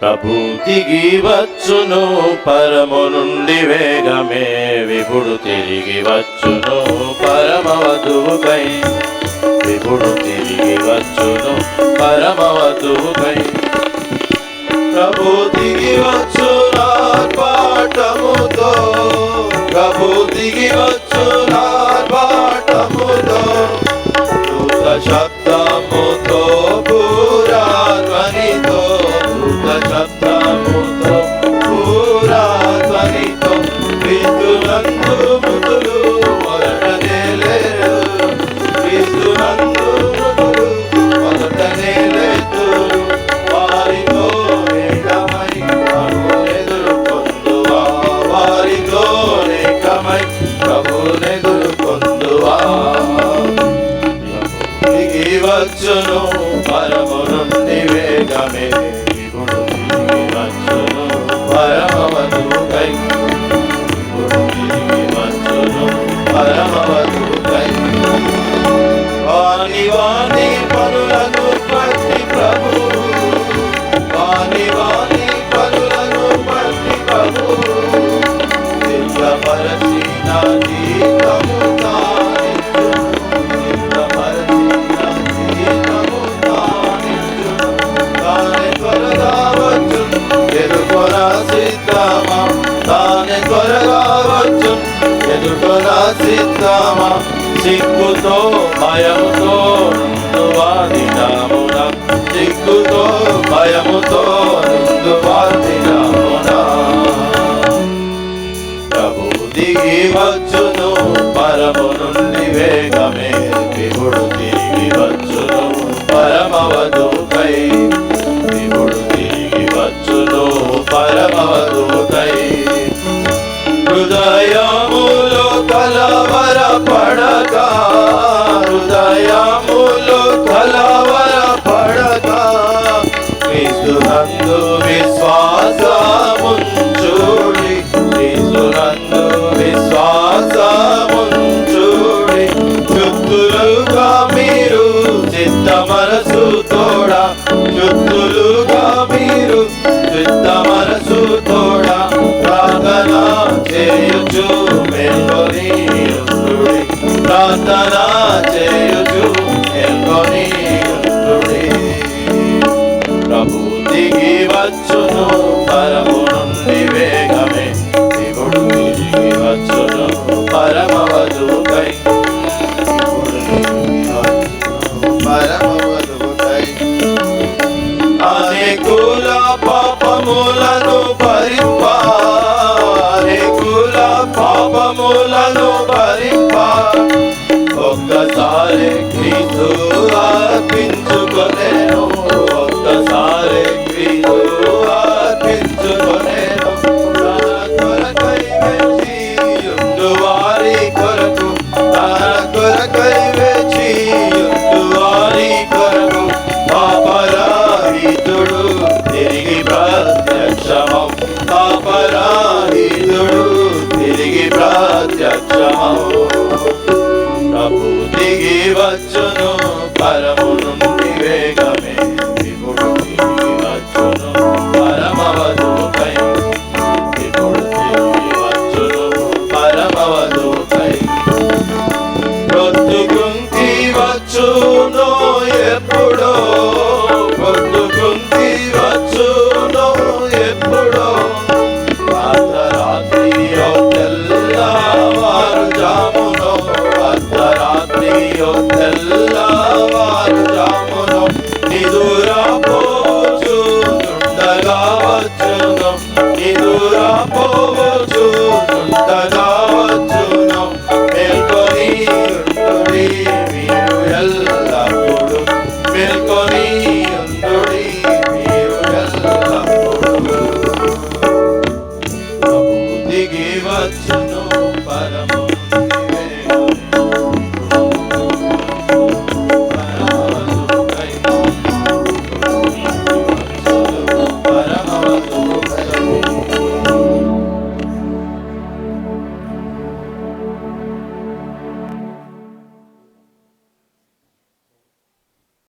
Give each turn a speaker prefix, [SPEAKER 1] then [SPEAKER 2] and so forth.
[SPEAKER 1] ప్రభు వచ్చును పరము నుండి వేగమే విపుడు తిరిగి వచ్చును పరమ విపుడు తిరిగి వచ్చును పరమ వధువుకై ప్రభు దిగి వచ్చును పాఠముతో ప్రభు దిగి వచ్చును పరము నుండి వేగమే సిద్ధమా సిగ్గుతో భయముతో నుండువా సిగ్గుతో భయముతో నుండువా ప్రభు దిగి వచ్చును పరము నుండి వేగమే. విపుడు తిరిగి వచ్చును పరమవదు హృదయములో కలవర పడక. క్రీస్తునందు విశ్వాసముంచుడి. క్రీస్తునందు విశ్వాసముంచుడి. చుత్తులుగా మీరు చిత్త మనసు తోడా. చుత్తులుగా మీరు చిత్త మనసు తోడా. ప్రార్థన చేయుచు మెల్కొని ఉండుడి ప్రార్థన చేయుచు మెల్కొని ప్రభు దిగి వచ్చును పరమును ప్రత్యక్షమౌ పాపరాహితుడు తిరిగి ప్రత్యక్షమౌ. ప్రభు దిగి వచ్చును పరమ ਅੱਲਾ